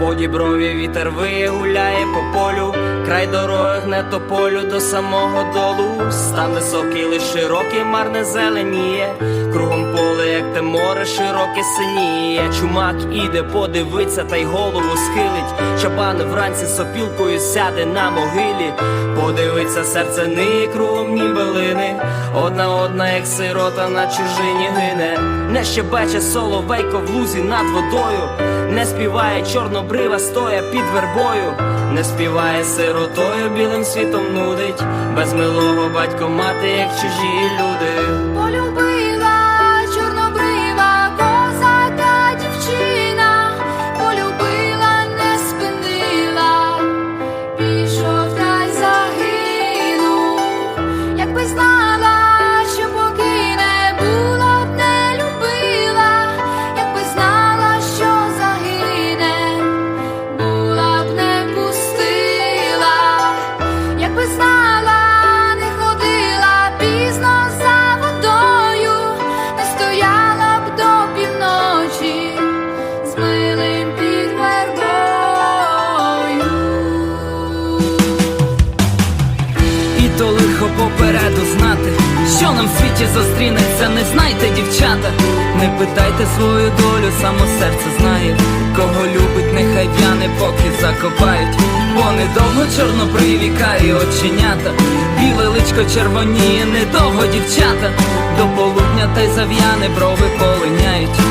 діброві вітер вигуляє по полю, край дороги гне тополю до самого долу. Стан високий, лиш широкий, марне зеленіє. Кругом поле, як те море, широке синіє. Чумак іде, подивиться та й голову схилить. Чабан вранці сопілкою сяде на могилі. Подивиться серце ниє кругом нібелини. Одна одна, як сирота на чужині гине. Не щебече соловейко в лузі над водою. Не співає чорнобрива, стоя під вербою. Не співає сиротою, білим світом нудить. Без милого батько мати, як чужі люди. Полюбила І то лихо попереду знати, що нам в світі зустрінеться, не знайте, дівчата. Не питайте свою долю, само серце знає. Кого любить, нехай в'яне, поки закопають. Бо недовго чорнобриві карі оченята. Біле личко червоніє, недовго дівчата. До полудня та й зав'яне брови полиняють.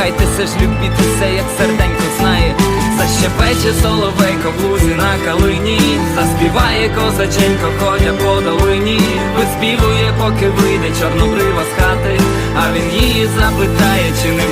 Кохайтеся ж, любітеся, як серденько знає. Защепече соловейко в лузі на калині, заспіває козаченько, ходя по долині, виспівує, поки вийде чорнобрива з хати, а він її запитає, чи не.